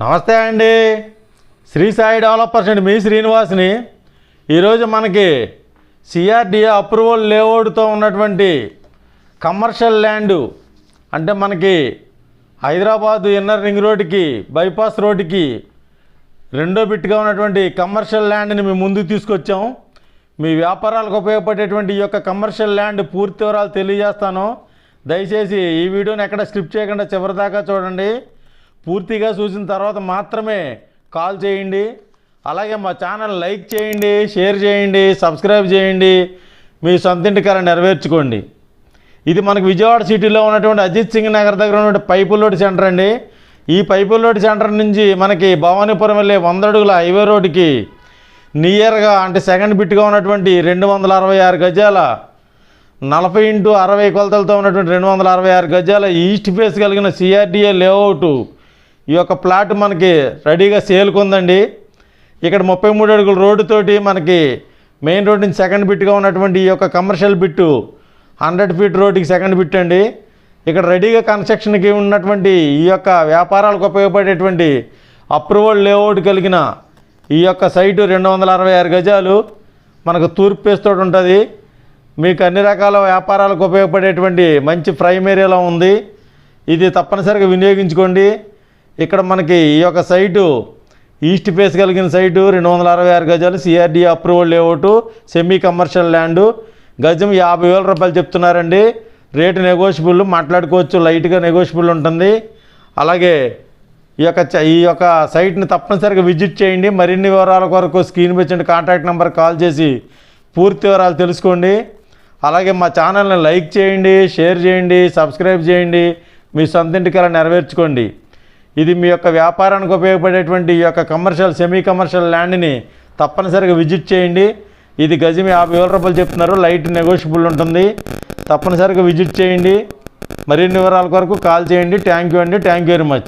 నమస్తే అండి. శ్రీ సాయి డెవలపర్స్ అండి మీ శ్రీనివాస్ని. ఈరోజు మనకి సిఆర్డిఏ అప్రూవల్ లేఅవుట్తో ఉన్నటువంటి కమర్షియల్ ల్యాండ్ అంటే మనకి హైదరాబాద్ ఇన్నర్ రింగ్ రోడ్డుకి బైపాస్ రోడ్డుకి రెండో బిట్గా ఉన్నటువంటి కమర్షియల్ ల్యాండ్ని మేము ముందుకు తీసుకొచ్చాం. మీ వ్యాపారాలకు ఉపయోగపడేటువంటి ఈ యొక్క కమర్షియల్ ల్యాండ్ పూర్తి వివరాలు తెలియజేస్తాను. దయచేసి ఈ వీడియోని ఎక్కడ స్క్రిప్ట్ చేయకుండా చివరిదాకా చూడండి. పూర్తిగా చూసిన తర్వాత మాత్రమే కాల్ చేయండి. అలాగే మా ఛానల్ లైక్ చేయండి షేర్ చేయండి సబ్స్క్రైబ్ చేయండి. మీ సొంతింటి కర నెరవేర్చుకోండి. ఇది మనకు విజయవాడ సిటీలో ఉన్నటువంటి అజిత్ సింగ్ నగర్ దగ్గర ఉన్నటువంటి పైపుల్లోడ్ సెంటర్ అండి. ఈ పైపుల్లోడ్ సెంటర్ నుంచి మనకి భవానీపురం వెళ్ళే వంద అడుగుల హైవే రోడ్డుకి నియర్గా అంటే సెకండ్ బిట్గా ఉన్నటువంటి రెండు వందల అరవై ఆరు గజాల నలభై ఇంటూ అరవై కొలతలతో ఉన్నటువంటి రెండు వందల అరవై ఆరు గజాల ఈస్ట్ ఫేస్ కలిగిన సిఆర్డిఏ లేఅవుట్ ఈ యొక్క ప్లాట్ మనకి రెడీగా సేల్కి ఉందండి. ఇక్కడ ముప్పై మూడు అడుగుల రోడ్డుతోటి మనకి మెయిన్ రోడ్ నుంచి సెకండ్ బిట్గా ఉన్నటువంటి ఈ యొక్క కమర్షియల్ బిట్టు హండ్రెడ్ ఫీట్ రోడ్డుకి సెకండ్ బిట్ అండి. ఇక్కడ రెడీగా కన్స్ట్రక్షన్కి ఉన్నటువంటి ఈ యొక్క వ్యాపారాలకు ఉపయోగపడేటువంటి అప్రూవల్ లేఅవుట్ కలిగిన ఈ యొక్క సైటు రెండు వందల అరవై ఆరు గజాలు మనకు తూర్పు పేస్తోటి ఉంటుంది. మీకు అన్ని రకాల వ్యాపారాలకు ఉపయోగపడేటువంటి మంచి ప్రైమ్ ఏరియాలో ఉంది. ఇది తప్పనిసరిగా వినియోగించుకోండి. ఇక్కడ మనకి ఈ యొక్క సైటు ఈస్ట్ ఫేస్ కలిగిన సైటు రెండు వందల అరవై ఆరు గజాలు CRD approval layout semi commercial land గజం యాభై వేల రూపాయలు చెప్తున్నారండి. రేటు నెగోషియబుల్ మాట్లాడుకోవచ్చు లైట్గా నెగోషియబుల్ ఉంటుంది. అలాగే ఈ యొక్క చ- ఈ యొక్క సైట్ని తప్పనిసరిగా విజిట్ చేయండి. మరిన్ని వివరాల కొరకు స్క్రీన్ పెట్టిన కాంటాక్ట్ నెంబర్ కాల్ చేసి పూర్తి వివరాలు తెలుసుకోండి. అలాగే మా ఛానల్ని లైక్ చేయండి షేర్ చేయండి సబ్స్క్రైబ్ చేయండి. మీ సొంతింటికి అలా నెరవేర్చుకోండి. ఇది మీ యొక్క వ్యాపారానికి ఉపయోగపడేటువంటి ఈ యొక్క కమర్షియల్ సెమీ కమర్షియల్ ల్యాండ్ని తప్పనిసరిగా విజిట్ చేయండి. ఇది గజం యాభై వేల రూపాయలు చెప్తున్నారు. లైట్ నెగోషియబుల్ ఉంటుంది. తప్పనిసరిగా విజిట్ చేయండి. మరిన్ని వివరాల కొరకు కాల్ చేయండి. థ్యాంక్ యూ అండి. Thank you very much